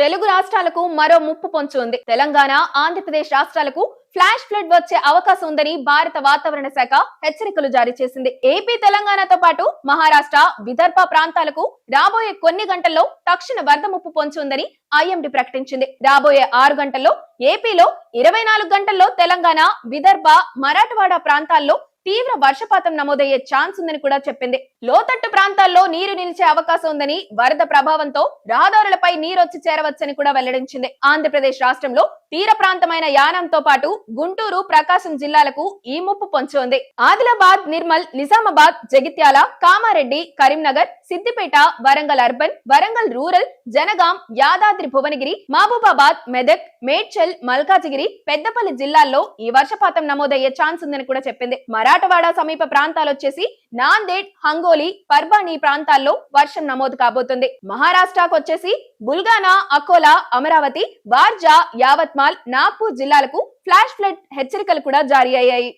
తెలుగు రాష్ట్రాలకు మరో ముప్పు పొంచి ఉంది. తెలంగాణ ఆంధ్రప్రదేశ్ రాష్ట్రాలకు ఫ్లాష్ ఫ్లడ్ వచ్చే అవకాశం ఉందని భారత వాతావరణ శాఖ హెచ్చరికలు జారీ చేసింది. ఏపీ తెలంగాణతో పాటు మహారాష్ట్ర విదర్భ ప్రాంతాలకు రాబోయే కొన్ని గంటల్లో తక్షణ వరద ముప్పు పొంచి ఉందని ఐఎండీ ప్రకటించింది. రాబోయే ఆరు గంటల్లో ఏపీలో ఇరవై నాలుగు గంటల్లో తెలంగాణ విదర్భ మరాఠవాడ ప్రాంతాల్లో తీవ్ర వర్షపాతం నమోదయ్యే ఛాన్స్ ఉందని కూడా చెప్పింది. లోతట్టు ప్రాంతాల్లో నీరు నిలిచే అవకాశం ఉందని వరద ప్రభావంతో రహదారులపై నీరొచ్చి చేరవచ్చని కూడా వెల్లడించింది. ఆంధ్రప్రదేశ్ రాష్ట్రంలో తీర ప్రాంతమైన యానంతో పాటు గుంటూరు ప్రకాశం జిల్లాలకు ఈ ముప్పు పొంచి ఉంది. ఆదిలాబాద్ నిర్మల్ నిజామాబాద్ జగిత్యాల కామారెడ్డి కరీంనగర్ సిద్దిపేట వరంగల్ అర్బన్ వరంగల్ రూరల్ జనగాం యాదాద్రి భువనగిరి మహబూబాబాద్ మెదక్ మేడ్చల్ మల్కాజిగిరి పెద్దపల్లి జిల్లాల్లో ఈ వర్షపాతం నమోదయ్యే ఛాన్స్ ఉందని కూడా చెప్పింది. మరాఠవాడ సమీప ప్రాంతాలు వచ్చేసి నాందేడ్ హంగోలి పర్బానీ ప్రాంతాల్లో వర్షం నమోదు కాబోతుంది. మహారాష్ట్రకు వచ్చేసి బుల్గానా అకోలా అమరావతి వార్జా యావత్మాల్ నాగ్పూర్ జిల్లాలకు ఫ్లాష్ ఫ్లడ్ హెచ్చరికలు కూడా జారీ అయ్యాయి.